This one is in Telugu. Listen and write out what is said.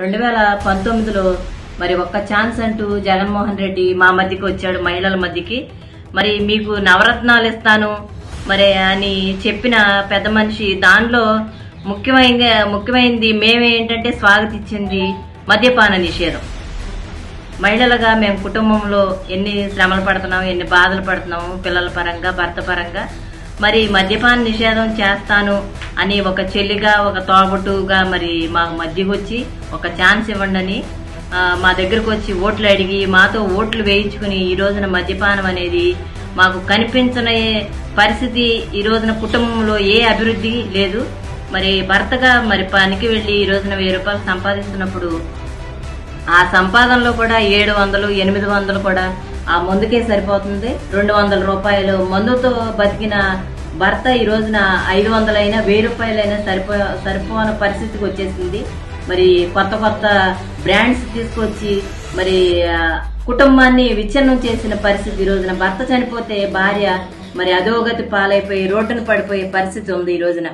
రెండు వేల పంతొమ్మిదిలో మరి ఒక్క ఛాన్స్ అంటూ జగన్మోహన్ రెడ్డి మా మధ్యకి వచ్చాడు మహిళల మధ్యకి. మరి మీకు నవరత్నాలు ఇస్తాను మరి అని చెప్పిన పెద్ద మనిషి దానిలో ముఖ్యమైన ముఖ్యమైనది మేమేంటంటే స్వాగతించింది మద్యపాన నిషేధం. మహిళలుగా మేము కుటుంబంలో ఎన్ని శ్రమలు పడుతున్నాము ఎన్ని బాధలు పడుతున్నాము పిల్లల పరంగా భర్త పరంగా మరి మద్యపాన నిషేధం చేస్తాను అని ఒక చెల్లిగా ఒక తోబుట్టుగా మరి మాకు మధ్యకి వచ్చి ఒక ఛాన్స్ ఇవ్వండి అని మా దగ్గరకు వచ్చి ఓట్లు అడిగి మాతో ఓట్లు వేయించుకుని ఈ రోజున మద్యపానం అనేది మాకు కనిపించని పరిస్థితి ఈ రోజున కుటుంబంలో ఏ అభివృద్ధి లేదు. మరి భర్తగా మరి పనికి వెళ్ళి ఈ రోజున వెయ్యి రూపాయలు సంపాదిస్తున్నప్పుడు ఆ సంపాదనలో కూడా ఏడు వందలు ఎనిమిది వందలు కూడా ఆ మందుకే సరిపోతుంది. రెండు వందల రూపాయలు మందుతో బతికిన భర్త ఈ రోజున ఐదు వందలైనా వెయ్యి రూపాయలైనా సరిపో సరిపోని పరిస్థితికి వచ్చేసింది. మరి కొత్త కొత్త బ్రాండ్స్ తీసుకొచ్చి మరి కుటుంబాన్ని విచ్ఛిన్నం చేసిన పరిస్థితి ఈ రోజున. భర్త చనిపోతే భార్య మరి అధోగతి పాలైపోయి రోడ్డున పడిపోయే పరిస్థితి ఉంది ఈ రోజున.